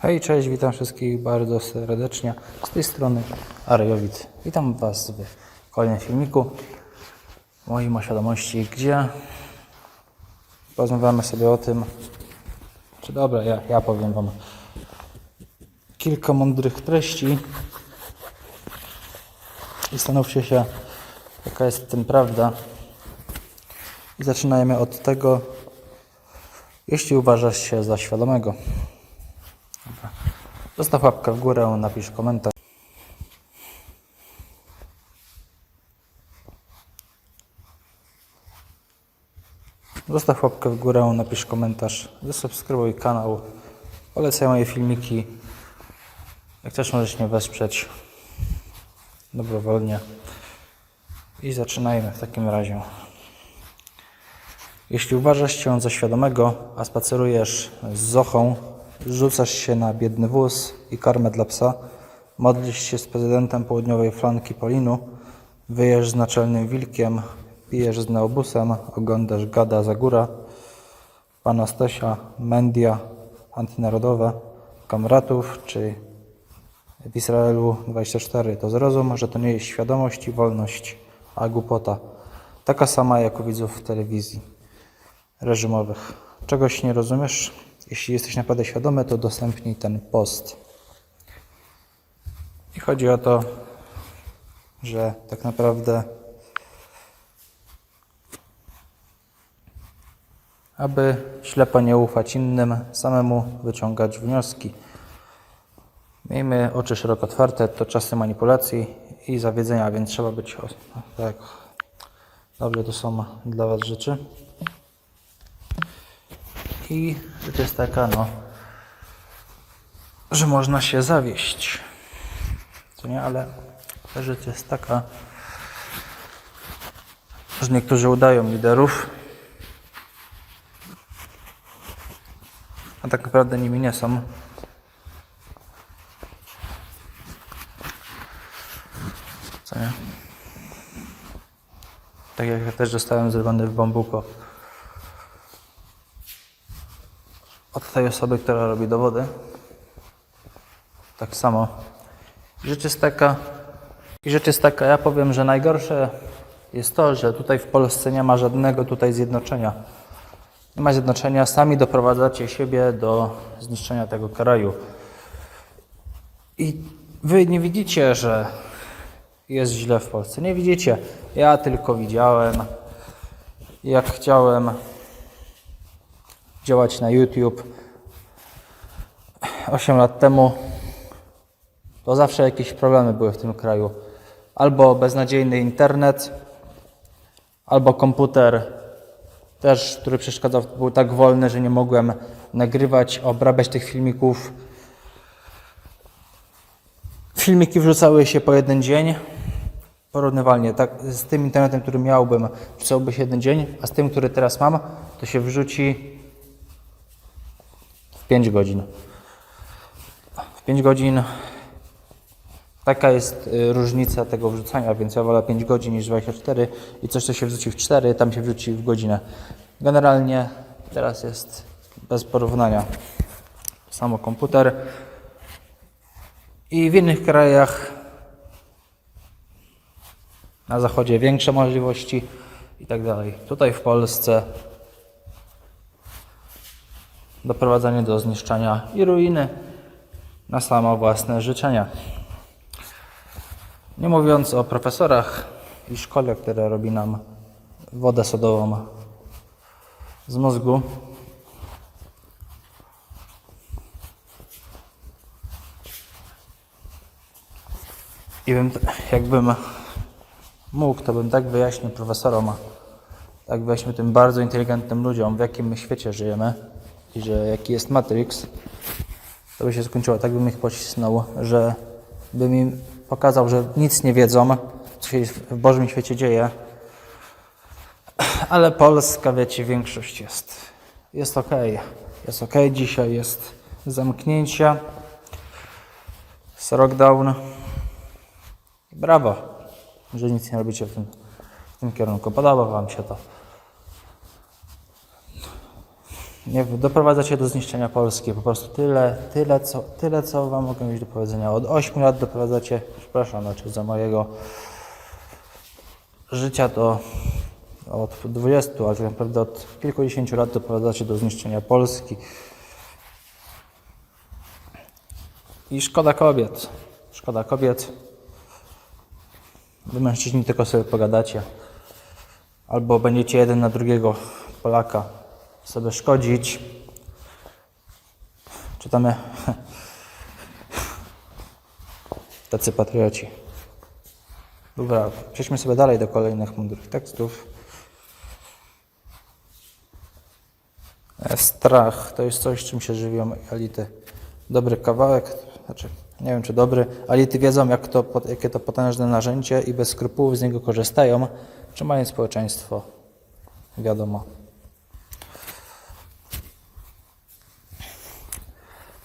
Hej, cześć, witam wszystkich bardzo serdecznie. Z tej strony Arejowicz. Witam Was w kolejnym filmiku moim o świadomości, gdzie porozmawiamy sobie o tym, czy dobra, ja, ja powiem Wam kilka mądrych treści i zastanówcie się, jaka jest w tym prawda. I zaczynajmy od tego, jeśli uważasz się za świadomego. Zostaw łapkę w górę, napisz komentarz. Zostaw łapkę w górę, napisz komentarz, zasubskrybuj kanał, polecaj moje filmiki. Jak też możesz mnie wesprzeć dobrowolnie. I zaczynajmy w takim razie. Jeśli uważasz się za świadomego, a spacerujesz z zochą, rzucasz się na biedny wóz i karmę dla psa, modlisz się z prezydentem południowej flanki Polinu, wyjesz z naczelnym wilkiem, pijesz z neobusem, oglądasz gada za góra, pana Stasia, Mendia, antynarodowe, kamratów czy w Izraelu 24, to zrozum, że to nie jest świadomość i wolność, a głupota. Taka sama jak u widzów telewizji reżimowych. Czegoś nie rozumiesz? Jeśli jesteś naprawdę świadomy, to udostępnij ten post. I chodzi o to, że tak naprawdę, aby ślepo nie ufać innym, samemu wyciągać wnioski. Miejmy oczy szeroko otwarte, to czasy manipulacji i zawiedzenia, więc trzeba być tak. Dobrze, to są dla Was rzeczy. I rzecz jest taka, no, że można się zawieść. Co nie, ale ta rzecz jest taka, że niektórzy udają liderów, a tak naprawdę nimi nie są. Co nie? Tak jak ja też zostałem zrywany w bambuko. Od tej osoby, która robi dowody. Tak samo. Rzecz jest taka, i rzecz jest taka, ja powiem, że najgorsze jest to, że tutaj w Polsce nie ma żadnego tutaj zjednoczenia. Nie ma zjednoczenia, sami doprowadzacie siebie do zniszczenia tego kraju. I wy nie widzicie, że jest źle w Polsce. Nie widzicie. Ja tylko widziałem, jak chciałem działać na YouTube 8 lat temu, to zawsze jakieś problemy były w tym kraju. Albo beznadziejny internet, albo komputer też, który przeszkadzał, był tak wolny, że nie mogłem nagrywać, obrabiać tych filmików. Filmiki wrzucały się po jeden dzień, porównywalnie. Tak, z tym internetem, który miałbym, wrzucałby się jeden dzień, a z tym, który teraz mam, to się wrzuci 5 godzin. W 5 godzin taka jest y, różnica tego wrzucania, więc ja wolę 5 godzin niż 24 i coś, co się wrzuci w 4, tam się wrzuci w godzinę. Generalnie teraz jest bez porównania. Samo komputer. I w innych krajach na zachodzie większe możliwości i tak dalej. Tutaj w Polsce doprowadzanie do zniszczenia i ruiny na samo własne życzenia. Nie mówiąc o profesorach i szkole, która robi nam wodę sodową z mózgu. I bym, jakbym mógł, to bym tak wyjaśnił profesorom, tak wyjaśnił tym bardzo inteligentnym ludziom, w jakim my świecie żyjemy i że jaki jest Matrix, to by się skończyło. Tak bym ich pocisnął, że bym im pokazał, że nic nie wiedzą, co się w Bożym świecie dzieje. Ale Polska, wiecie, większość jest. Jest ok. Jest ok. Dzisiaj jest zamknięcie. Jest lockdown. Brawo, że nic nie robicie w tym, w tym kierunku. Podoba Wam się to. Nie doprowadzacie do zniszczenia Polski. Po prostu tyle, tyle, co, tyle, co wam mogę mieć do powiedzenia. Od 8 lat doprowadzacie, przepraszam, znaczy za mojego życia to od 20, ale tak naprawdę od kilkudziesięciu lat doprowadzacie do zniszczenia Polski. I szkoda kobiet. Szkoda kobiet. Wy mężczyźni tylko sobie pogadacie. Albo będziecie jeden na drugiego Polaka sobie szkodzić. Czytamy tacy patrioci. Dobra, przejdźmy sobie dalej do kolejnych mądrych tekstów. Strach to jest coś, czym się żywią elity. Dobry kawałek, znaczy nie wiem czy dobry, elity wiedzą, jak to, jakie to potężne narzędzie i bez skrupułów z niego korzystają, trzymając społeczeństwo wiadomo.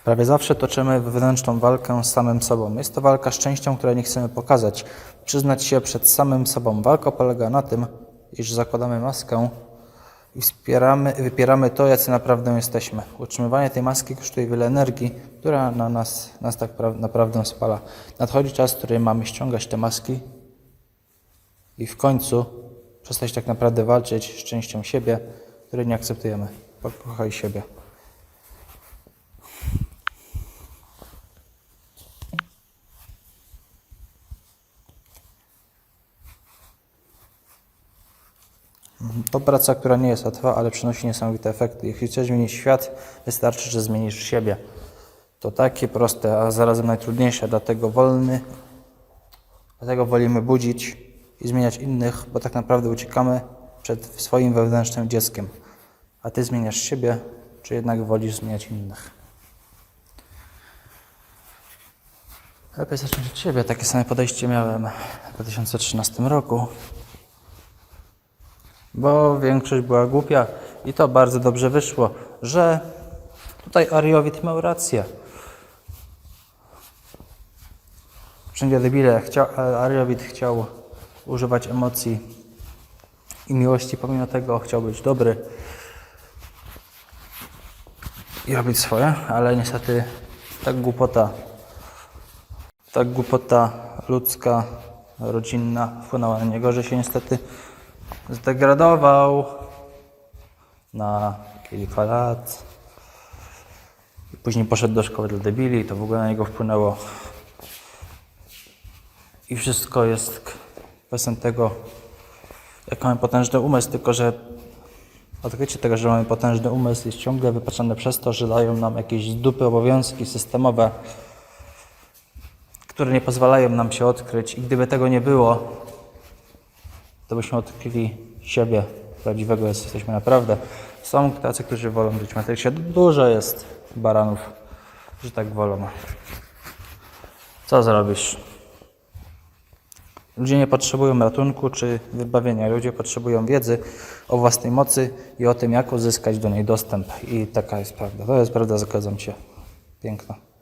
Prawie zawsze toczymy wewnętrzną walkę z samym sobą. Jest to walka z częścią, której nie chcemy pokazać, przyznać się przed samym sobą. Walka polega na tym, iż zakładamy maskę i wspieramy, wypieramy to, jacy naprawdę jesteśmy. Utrzymywanie tej maski kosztuje wiele energii, która na nas, nas tak pra- naprawdę spala. Nadchodzi czas, w którym mamy ściągać te maski i w końcu przestać tak naprawdę walczyć z częścią siebie, której nie akceptujemy. Pokochaj siebie. To praca, która nie jest łatwa, ale przynosi niesamowite efekty. Jeśli chcesz zmienić świat, wystarczy, że zmienisz siebie. To takie proste, a zarazem najtrudniejsze, dlatego wolny, dlatego wolimy budzić i zmieniać innych, bo tak naprawdę uciekamy przed swoim wewnętrznym dzieckiem. A ty zmieniasz siebie, czy jednak wolisz zmieniać innych? Lepiej zacząć od siebie. Takie same podejście miałem w 2013 roku bo większość była głupia i to bardzo dobrze wyszło, że tutaj Ariowit miał rację. Wszędzie debile. Chciał, Ariowit chciał używać emocji i miłości, pomimo tego chciał być dobry i robić swoje, ale niestety tak głupota, tak głupota ludzka, rodzinna wpłynęła na niego, że się niestety zdegradował na kilka lat. Później poszedł do szkoły dla debili i to w ogóle na niego wpłynęło. I wszystko jest kwestią tego, jak mamy potężny umysł, tylko że odkrycie tego, że mamy potężny umysł jest ciągle wypaczane przez to, że dają nam jakieś dupy obowiązki systemowe, które nie pozwalają nam się odkryć. I gdyby tego nie było, to byśmy odkryli siebie prawdziwego, jesteśmy naprawdę. Są tacy, którzy wolą żyć w Matrixie. Dużo jest baranów, że tak wolą. Co zrobisz? Ludzie nie potrzebują ratunku czy wybawienia. Ludzie potrzebują wiedzy o własnej mocy i o tym, jak uzyskać do niej dostęp. I taka jest prawda. To jest prawda, zgadzam się. Piękna.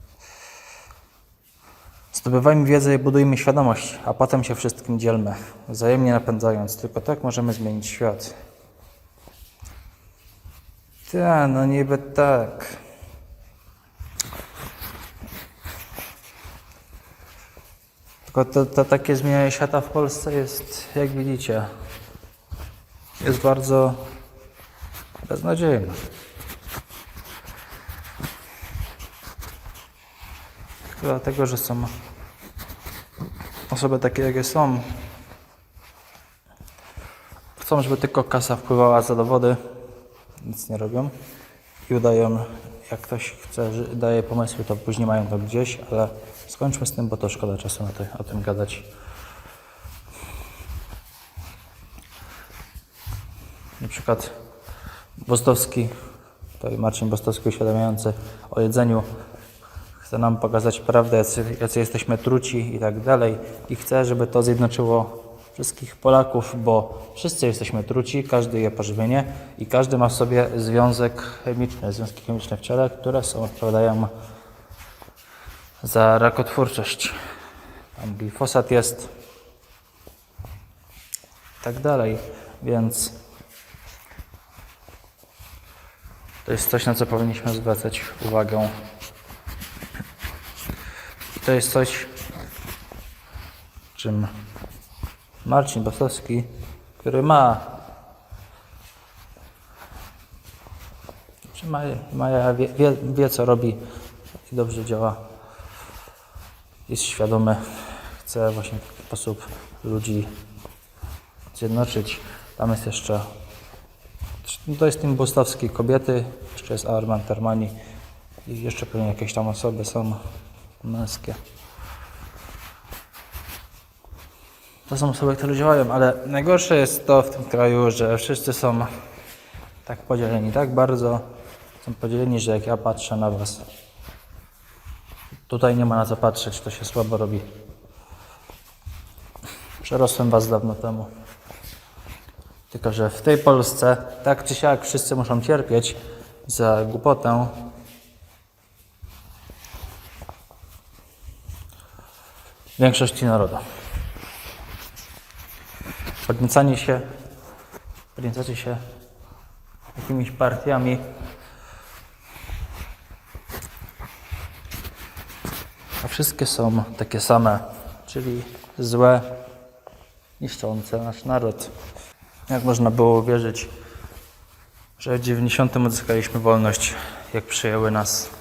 Zdobywajmy wiedzę i budujmy świadomość, a potem się wszystkim dzielmy, wzajemnie napędzając. Tylko tak możemy zmienić świat. Ta, no niby tak. Tylko to, to takie zmienianie świata w Polsce jest, jak widzicie, jest bardzo beznadziejne. Dlatego, że są osoby takie, jakie są. Chcą, żeby tylko kasa wpływała za dowody, nic nie robią i udają, jak ktoś chce, daje pomysły, to później mają to gdzieś, ale skończmy z tym, bo to szkoda czasu na to, o tym gadać. Na przykład Bostowski, to Marcin Bostowski uświadamiający o jedzeniu, chce nam pokazać prawdę, jacy, jacy jesteśmy truci i tak dalej. I chce, żeby to zjednoczyło wszystkich Polaków, bo wszyscy jesteśmy truci, każdy je pożywienie i każdy ma w sobie związek chemiczny, związki chemiczne w ciele, które są odpowiadają za rakotwórczość. Tam glifosat jest i tak dalej, więc To jest coś, na co powinniśmy zwracać uwagę. To jest coś, czym Marcin Bastowski, który ma, czy ma, ma wie, wie, wie co robi i dobrze działa, jest świadomy, chce właśnie w taki sposób ludzi zjednoczyć. Tam jest jeszcze, no to jest Team Bostowski kobiety, jeszcze jest Armand Termani i jeszcze pewnie jakieś tam osoby są męskie. To są osoby, które działają, ale najgorsze jest to w tym kraju, że wszyscy są tak podzieleni, tak bardzo są podzieleni, że jak ja patrzę na Was, tutaj nie ma na co patrzeć, to się słabo robi. Przerosłem Was dawno temu. Tylko, że w tej Polsce tak czy siak wszyscy muszą cierpieć za głupotę. Większości narodu. Podniecanie się, podniecacie się jakimiś partiami. A wszystkie są takie same, czyli złe, niszczące nasz naród. Jak można było uwierzyć, że w 90 odzyskaliśmy wolność, jak przyjęły nas.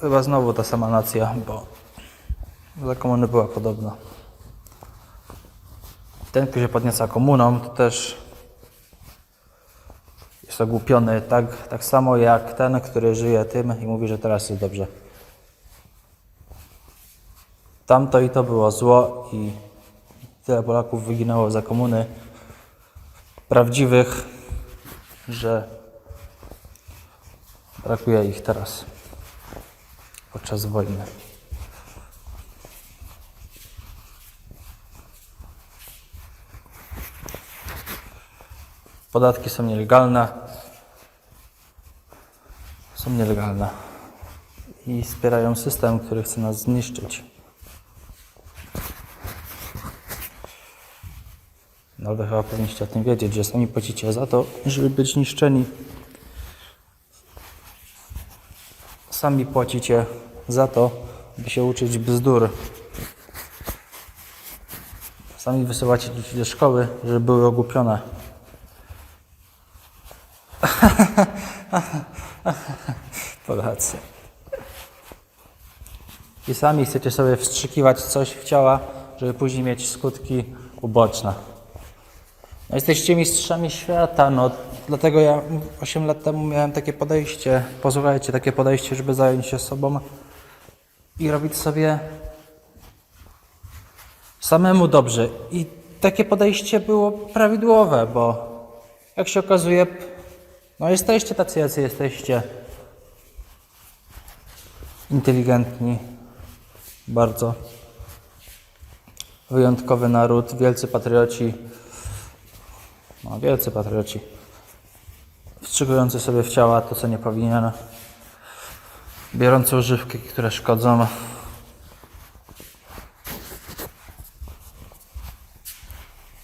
Chyba znowu ta sama nacja, bo za komuny była podobna. Ten, kto się podnieca komuną, to też jest ogłupiony tak, tak samo jak ten, który żyje tym i mówi, że teraz jest dobrze. Tamto i to było zło i tyle Polaków wyginęło za komuny prawdziwych, że brakuje ich teraz podczas wojny. Podatki są nielegalne. Są nielegalne. I wspierają system, który chce nas zniszczyć. No ale chyba powinniście o tym wiedzieć, że sami płacicie za to, żeby być niszczeni. Sami płacicie za to, by się uczyć bzdur. Sami wysyłacie dzieci do szkoły, żeby były ogłupione. Polacy. I sami chcecie sobie wstrzykiwać coś w ciała, żeby później mieć skutki uboczne. No jesteście mistrzami świata, no dlatego ja 8 lat temu miałem takie podejście, posłuchajcie, takie podejście, żeby zająć się sobą i robić sobie samemu dobrze. I takie podejście było prawidłowe, bo jak się okazuje, no jesteście tacy, jacy jesteście. Inteligentni, bardzo. Wyjątkowy naród, wielcy patrioci. No, wielcy patrioci. Wstrzykujący sobie w ciała to, co nie powinien. Biorący używki, które szkodzą.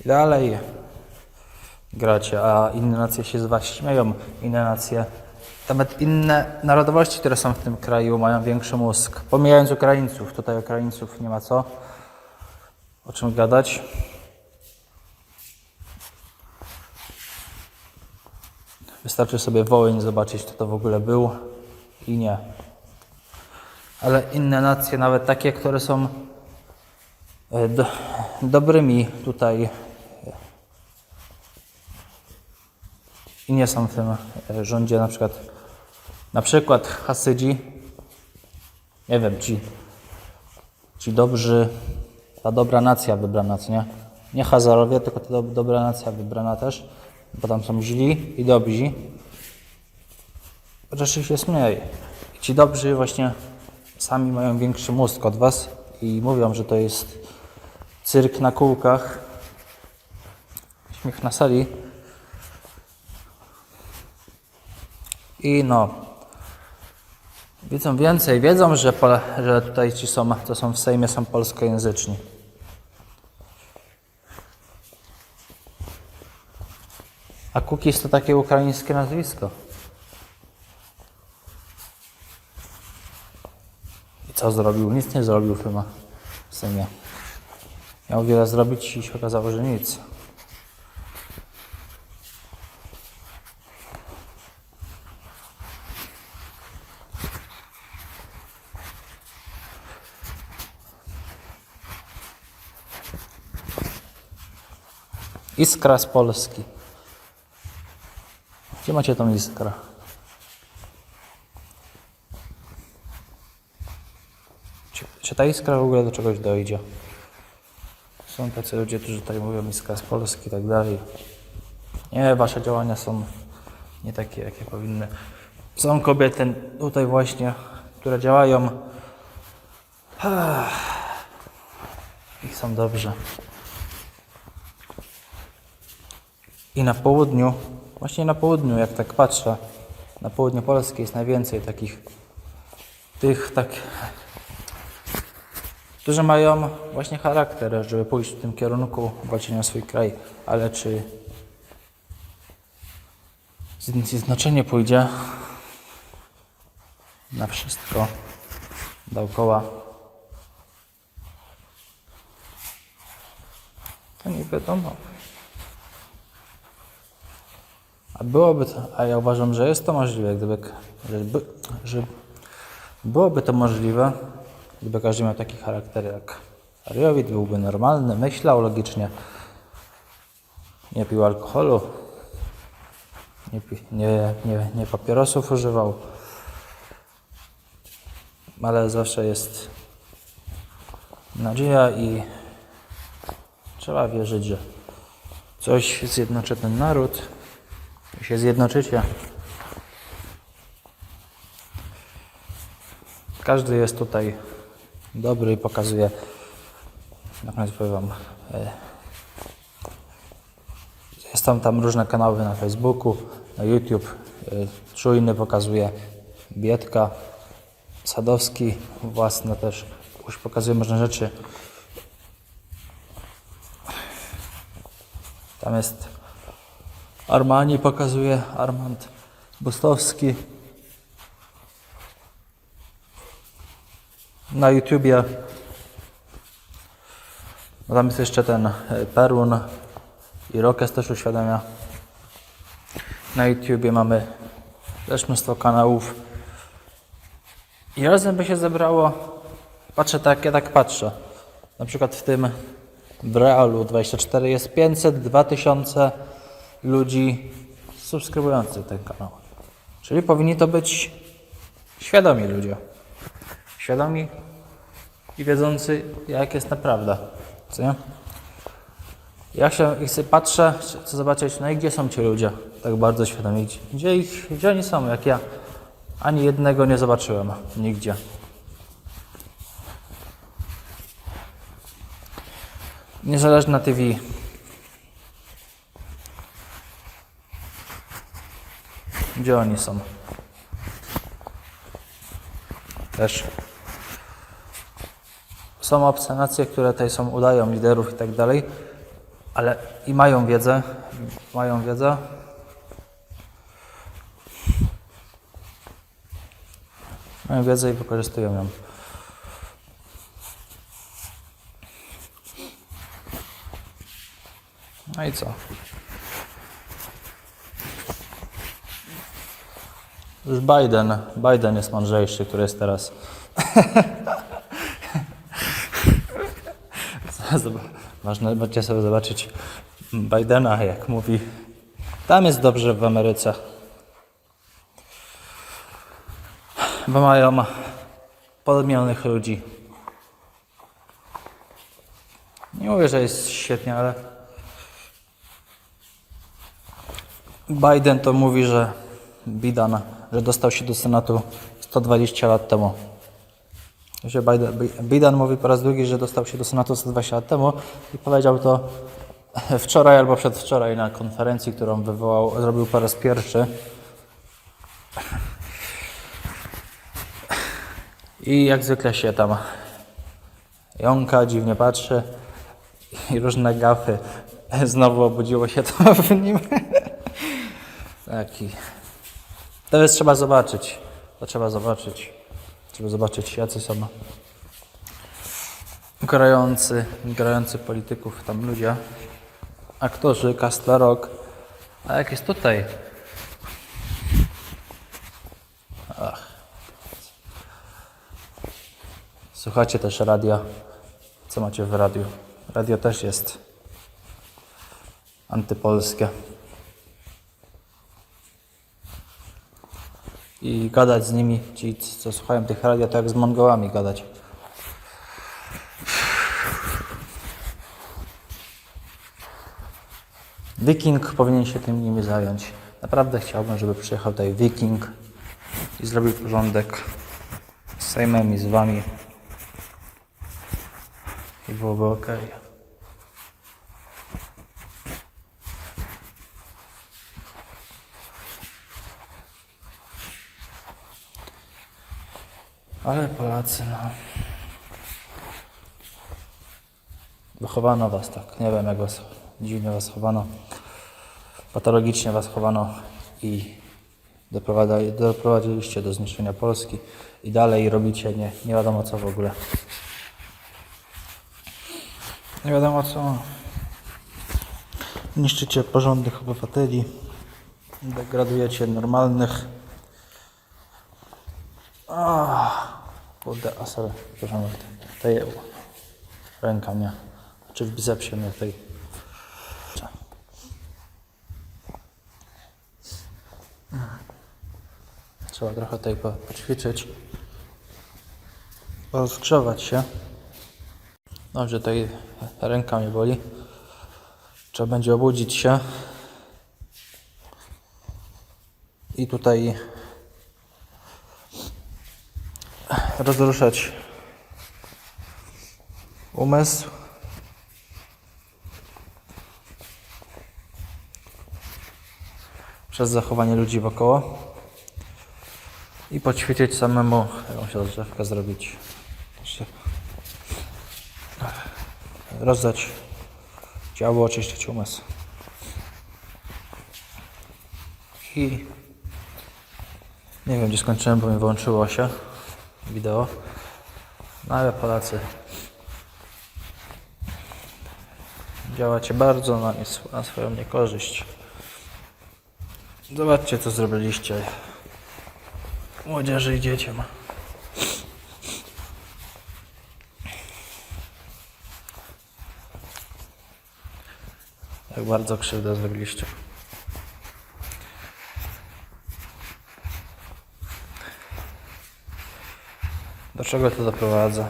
I dalej gracie, a inne nacje się z was śmieją. Inne nacje, nawet inne narodowości, które są w tym kraju, mają większy mózg. Pomijając Ukraińców, tutaj Ukraińców nie ma co o czym gadać. Wystarczy sobie Wołyń zobaczyć, kto to w ogóle był i nie. Ale inne nacje, nawet takie, które są e, do, dobrymi tutaj i nie są w tym e, rządzie, na przykład, na przykład Hasydzi, nie wiem, ci, ci dobrzy, ta dobra nacja wybrana, co nie? Nie Hazarowie, tylko ta do, dobra nacja wybrana też, bo tam są źli i dobrzy. Rzeczywiście jest mniej. Ci dobrzy właśnie sami mają większy mózg od was i mówią, że to jest cyrk na kółkach, śmiech na sali. I no, wiedzą więcej, wiedzą, że, że tutaj ci są, co są w Sejmie, są polskojęzyczni. A Kukis to takie ukraińskie nazwisko. I co zrobił? Nic nie zrobił chyba. W sumie. Miał wiele zrobić i się okazało, że nic. Iskra z Polski. Macie tą iskrę? Czy, czy ta iskra w ogóle do czegoś dojdzie? Są tacy ludzie, którzy tutaj mówią iskra z Polski i tak dalej. Nie, wasze działania są nie takie, jakie powinny. Są kobiety tutaj właśnie, które działają i są dobrze. I na południu, właśnie na południu, jak tak patrzę, na południu Polski jest najwięcej takich, tych tak, którzy mają właśnie charakter, żeby pójść w tym kierunku walczenia o swój kraj, ale czy zjednoczenie pójdzie na wszystko dookoła, to nie wiadomo. A byłoby to, a ja uważam, że jest to możliwe, gdyby, że, by, że byłoby to możliwe, gdyby każdy miał taki charakter jak Ariowit, byłby normalny, myślał logicznie, nie pił alkoholu, nie, nie, nie, nie papierosów używał, ale zawsze jest nadzieja i trzeba wierzyć, że coś zjednoczy ten naród, się zjednoczycie. Każdy jest tutaj dobry i pokazuje, jak nazwę wam, e, jest tam, tam różne kanały na Facebooku, na YouTube. e, Czujny pokazuje Bietka, Sadowski własne też, już pokazuje różne rzeczy. Tam jest Armani pokazuje Armand Bustowski. Na YouTubie. No tam jest jeszcze ten e, Perun i Rokes też uświadamia. Na YouTubie mamy też mnóstwo kanałów. I razem by się zebrało, patrzę tak, ja tak patrzę. Na przykład w tym w Realu 24 jest 502 tysiące ludzi subskrybujących ten kanał. Czyli powinni to być świadomi ludzie. Świadomi i wiedzący, jak jest naprawdę. Co nie? Ja się i sobie patrzę, chcę zobaczyć, no i gdzie są ci ludzie tak bardzo świadomi. Gdzie, ich, gdzie oni są, jak ja ani jednego nie zobaczyłem nigdzie. Niezależna TV. Gdzie oni są? Też. Są obce nacje, które tutaj są, udają liderów i tak dalej, ale i mają wiedzę, mają wiedzę. Mają wiedzę i wykorzystują ją. No i co? Już Biden, Biden jest mądrzejszy, który jest teraz. Można będzie sobie zobaczyć Bidena, jak mówi. Tam jest dobrze w Ameryce. Bo mają podmionych ludzi. Nie mówię, że jest świetnie, ale Biden to mówi, że Biden, że dostał się do Senatu 120 lat temu. Że Biden mówi po raz drugi, że dostał się do Senatu 120 lat temu i powiedział to wczoraj albo przedwczoraj na konferencji, którą wywołał, zrobił po raz pierwszy. I jak zwykle się tam jąka, dziwnie patrzy i różne gafy. Znowu obudziło się to w nim. Taki. To jest trzeba zobaczyć. To trzeba zobaczyć. Trzeba zobaczyć, jacy są grający, grający polityków tam ludzie. Aktorzy, kasta rock. A jak jest tutaj? Ach. Słuchacie też radia. Co macie w radiu? Radio też jest antypolskie. I gadać z nimi, ci co słuchają tych radia, to jak z Mongołami gadać. Wiking powinien się tym nimi zająć. Naprawdę chciałbym, żeby przyjechał tutaj Wiking i zrobił porządek z Sejmem i z wami. I byłoby ok. Ale Polacy, no. Wychowano was tak. Nie wiem, jak was dziwnie was chowano. Patologicznie was chowano i doprowadziliście do zniszczenia Polski i dalej robicie nie, nie wiadomo co w ogóle. Nie wiadomo co. Niszczycie porządnych obywateli, degradujecie normalnych. Ah, kurde, a sorry, przepraszam, tutaj ręka mnie, czy w bicepsie mnie tutaj. Trzeba trochę tutaj po- poćwiczyć, rozgrzewać się. Dobrze, tutaj ręka mnie boli. Trzeba będzie obudzić się. I tutaj rozruszać umysł. Przez zachowanie ludzi wokoło. I poćwiczyć samemu, jakąś rozgrzewkę zrobić. Rozdać ciało, oczyścić umysł. I nie wiem, gdzie skończyłem, bo mi wyłączyło się wideo. No ale Polacy działacie bardzo na, na swoją niekorzyść. Zobaczcie, co zrobiliście młodzieży i dzieciom. Jak bardzo krzywdę zrobiliście. Do czego to doprowadza?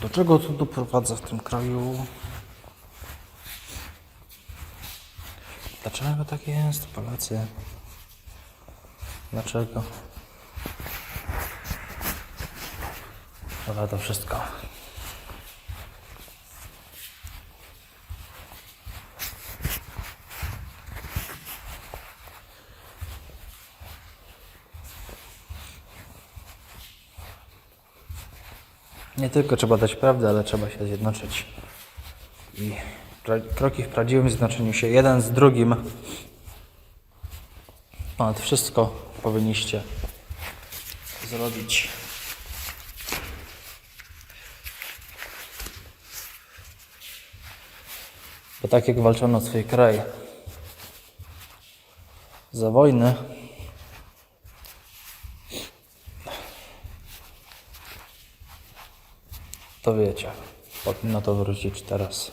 Do czego to doprowadza w tym kraju? Dlaczego tak jest, Polacy? Dlaczego? Dobra, to wszystko. Nie tylko trzeba dać prawdę, ale trzeba się zjednoczyć. I kroki w prawdziwym zjednoczeniu się jeden z drugim. Ponad wszystko powinniście zrobić. Bo tak jak walczono o swój kraj za wojny, to wiecie, powinno to wrócić teraz.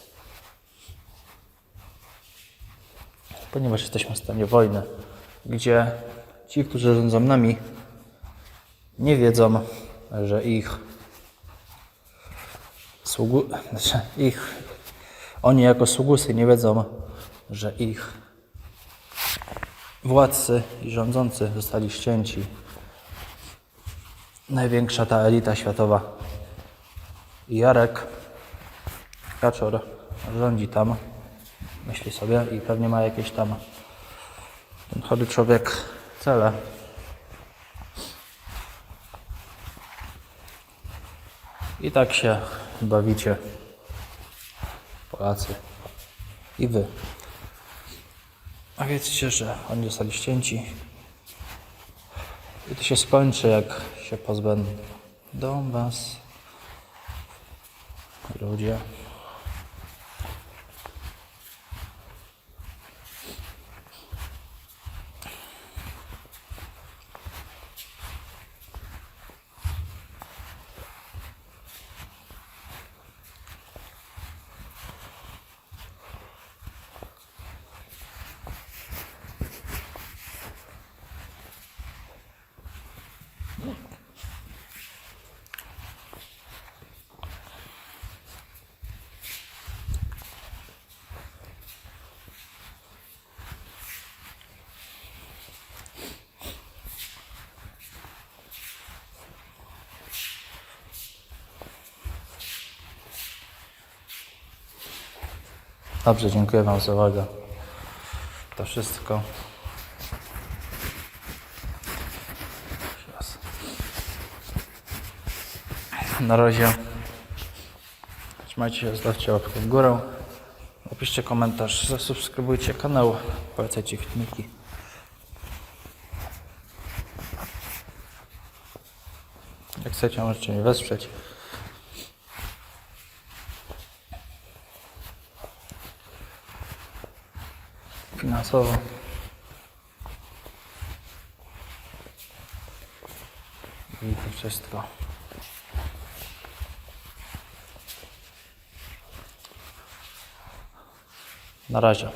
Ponieważ jesteśmy w stanie wojny, gdzie ci, którzy rządzą nami, nie wiedzą, że ich sługu... znaczy ich oni jako sługusy nie wiedzą, że ich władcy i rządzący zostali ścięci. Największa ta elita światowa. Jarek Kaczor rządzi tam, myśli sobie i pewnie ma jakieś tam ten chory człowiek cele. I tak się bawicie Polacy i wy. A wiedzcie, że oni zostali ścięci. I to się skończy, jak się pozbędą was ludzie. Dobrze, dziękuję Wam za uwagę. To wszystko. Na razie. Trzymajcie się, zostawcie łapkę w górę. Napiszcie komentarz, zasubskrybujcie kanał, polecajcie filmiki. Jak chcecie, możecie mnie wesprzeć. Finansowo. I to wszystko. Na razie.